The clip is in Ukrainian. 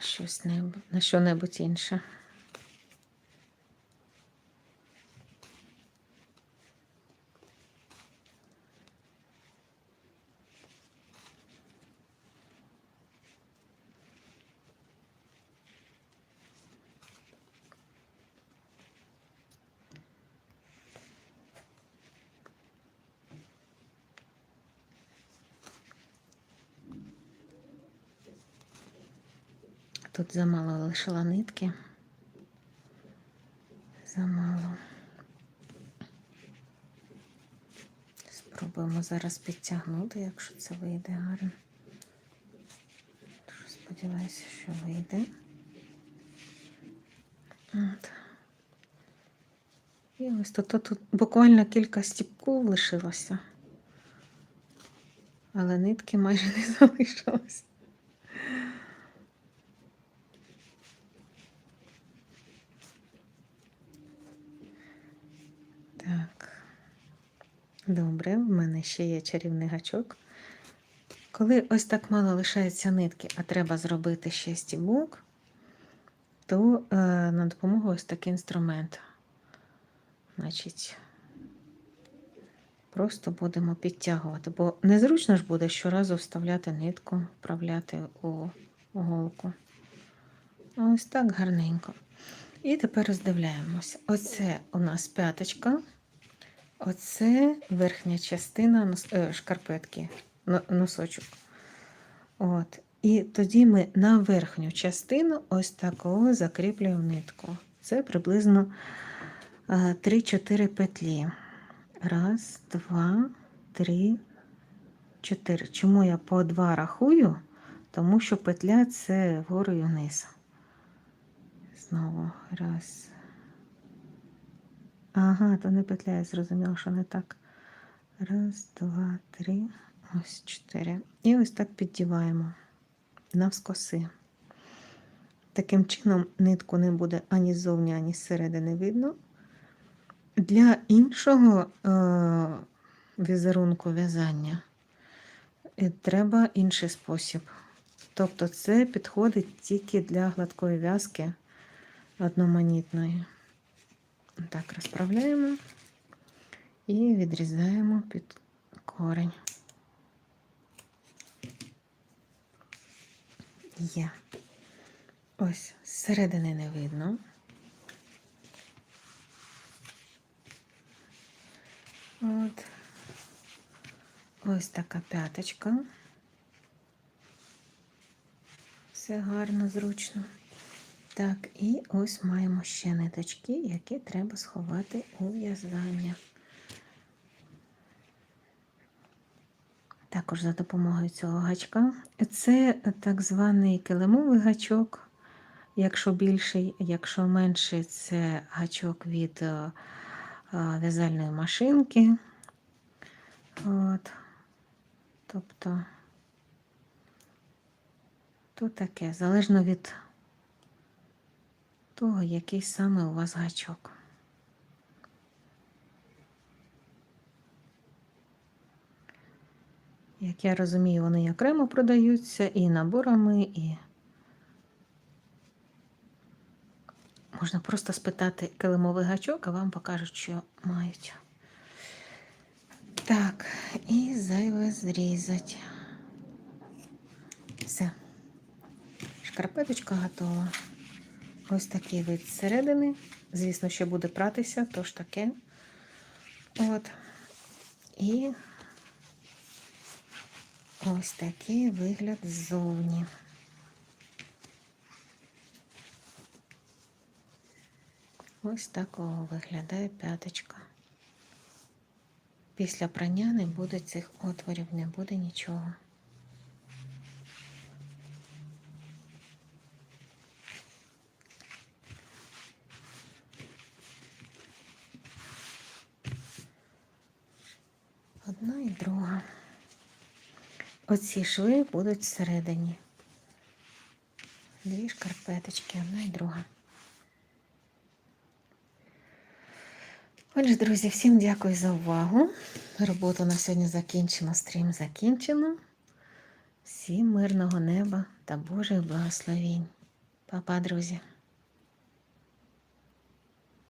щось на що-небудь інше. Тут замало лишила нитки. Замало. Спробуємо зараз підтягнути, якщо це вийде гарно. Дуже сподіваюся, що вийде. От. І ось тут, тут, буквально кілька стіпків лишилося, але нитки майже не залишилось. Добре, в мене ще є чарівний гачок. Коли ось так мало лишається нитки, а треба зробити ще стібок, то е, на допомогу ось такий інструмент. Значить, просто будемо підтягувати, бо незручно ж буде щоразу вставляти нитку, вправляти у голку. Ось так гарненько. І тепер роздивляємося. Оце у нас п'яточка, оце верхня частина е, шкарпетки, носочок. От. І тоді ми на верхню частину ось такого закріплюємо нитку. Це приблизно е, 3-4 петлі. Раз, два, три, чотири. Чому я по два рахую? Тому що петля це вгору і вниз. Знову раз. Ага, то не петля, я зрозуміла, що не так. Раз, два, три, ось чотири. І ось так піддіваємо навскоси. Таким чином нитку не буде ані ззовні, ані зсередини видно. Для іншого е- візерунку в'язання е, треба інший спосіб. Тобто це підходить тільки для гладкої в'язки одноманітної. Так, розправляємо і відрізаємо під корень. Є. Ось, зсередини не видно. От. Ось така п'яточка. Все гарно, зручно. Так, і ось маємо ще ниточки, які треба сховати у в'язання. Також за допомогою цього гачка. Це так званий килимовий гачок, якщо більший, якщо менший, це гачок від е, е, в'язальної машинки. От. Тобто, тут таке, залежно від того, який саме у вас гачок. Як я розумію, вони окремо продаються і наборами, і можна просто спитати килимовий гачок, а вам покажуть, що мають. Так, і зайве зрізати. Все. Шкарпеточка готова. Ось такий вид зсередини. Звісно, ще буде пратися, тож таке. От. І ось такий вигляд ззовні. Ось такого виглядає п'яточка. Після прання не буде цих отворів, не буде нічого. Одна і друга. Оці шви будуть всередині. Дві шкарпеточки, одна і друга. Отже, друзі, всім дякую за увагу. Роботу на сьогодні закінчено, стрім закінчено. Всім мирного неба та Божих благословінь. Па-па, друзі.